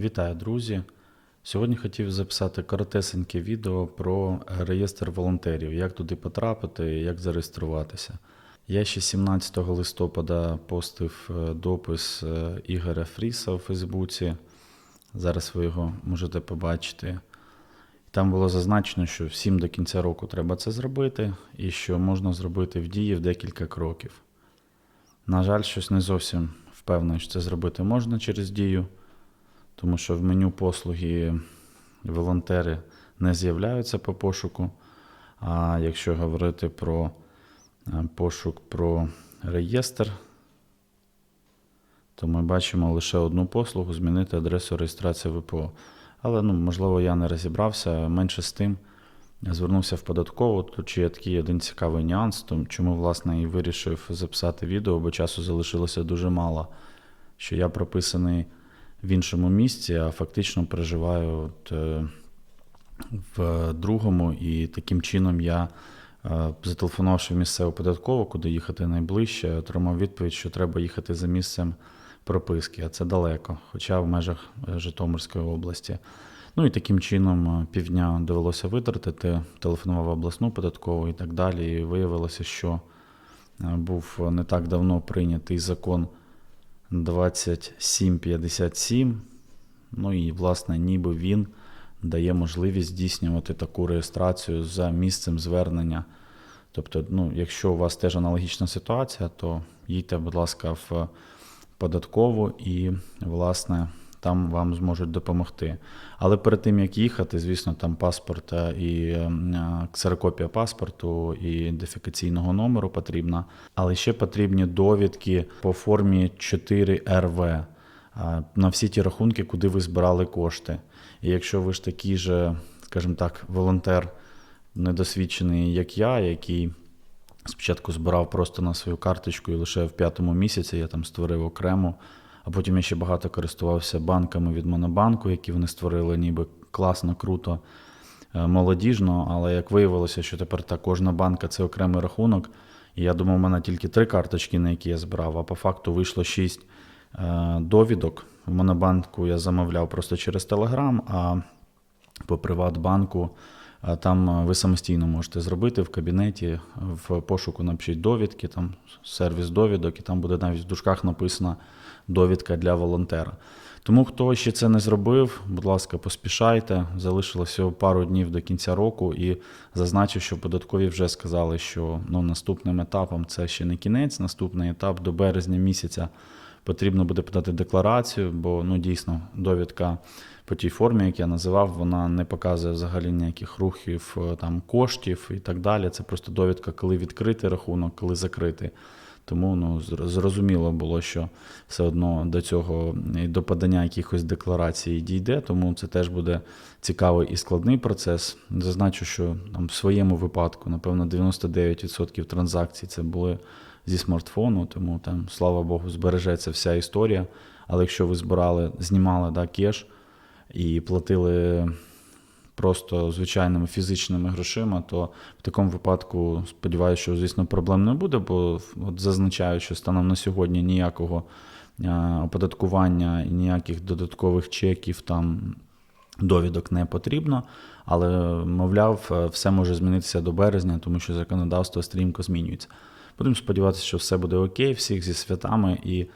Вітаю, друзі! Сьогодні хотів записати коротесеньке відео про реєстр волонтерів, як туди потрапити, як зареєструватися. Я ще 17 листопада постив е, допис е, Ігоря Фріса у Фейсбуці. Зараз ви його можете побачити. Там було зазначено, що всім до кінця року треба це зробити, і що можна зробити в дії в декілька кроків. На жаль, щось не зовсім впевнений, що це зробити можна через дію, тому що в меню послуги волонтери не з'являються по пошуку. А якщо говорити про е, пошук про реєстр, то ми бачимо лише одну послугу змінити адресу реєстрації ВПО. Але ну, можливо, я не розібрався. Менше з тим я звернувся в податкову. Тут ще є такий один цікавий нюанс, тому чому власне і вирішив записати відео, бо часу залишилося дуже мало. Що я прописаний в іншому місці, а фактично проживаю от, е, в другому, і таким чином я, е, зателефонувавши в місцеву податкову, куди їхати найближче, отримав відповідь, що треба їхати за місцем прописки, а це далеко, хоча в межах е, Житомирської області. Ну і таким чином півдня довелося витратити, телефонував обласну податкову і так далі. І виявилося, що був не так давно прийнятий закон 2757. Ну і, власне, ніби він дає можливість здійснювати таку реєстрацію за місцем звернення. Тобто, ну, якщо у вас теж аналогічна ситуація, то їдьте, будь ласка, в податкову і, власне, там вам зможуть допомогти. Але перед тим як їхати, звісно, там паспорт і е, ксерокопія паспорту і ідентифікаційного номеру потрібна. Але ще потрібні довідки по формі 4 РВ е, на всі ті рахунки, куди ви збирали кошти. І якщо ви ж такий же, скажімо так, волонтер недосвідчений, як я, який спочатку збирав просто на свою карточку, і лише в п'ятому місяці я там створив окремо. Потім я ще багато користувався банками від Монобанку, які вони створили, ніби класно, круто, е, молодіжно. Але як виявилося, що тепер та кожна банка це окремий рахунок. І я думав, у мене тільки три карточки, на які я збирав, а по факту вийшло шість е, довідок. В Монобанку я замовляв просто через Телеграм, а по Приватбанку а там е, ви самостійно можете зробити в кабінеті, в пошуку напишіть довідки, там сервіс довідок, і там буде навіть в дужках написана довідка для волонтера. Тому хто ще це не зробив, будь ласка, поспішайте. Залишилося пару днів до кінця року, і зазначив, що податкові вже сказали, що ну, наступним етапом це ще не кінець, наступний етап до березня місяця потрібно буде подати декларацію, бо ну дійсно довідка по тій формі, як я називав, вона не показує взагалі ніяких рухів е, там коштів і так далі. Це просто довідка, коли відкритий рахунок, коли закритий. Тому ну, зрозуміло було, що все одно до цього і до подання якихось декларацій дійде, тому це теж буде цікавий і складний процес. Зазначу, що там в своєму випадку, напевно, 99% транзакцій це були зі смартфону, тому там, слава Богу, збережеться вся історія. Але якщо ви збирали, знімали да, кеш і платили просто звичайними фізичними грошима, то в такому випадку сподіваюся, що звісно проблем не буде, бо от зазначаю, що станом на сьогодні ніякого оподаткування і ніяких додаткових чеків там. Довідок не потрібно, але, мовляв, е, все може змінитися до березня, тому що законодавство стрімко змінюється. Будемо сподіватися, що все буде окей, всіх зі святами. І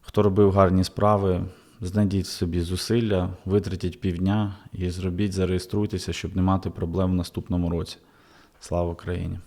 хто робив гарні справи, знайдіть собі зусилля, витратіть півдня і зробіть, зареєструйтеся, щоб не мати проблем в наступному році. Слава Україні!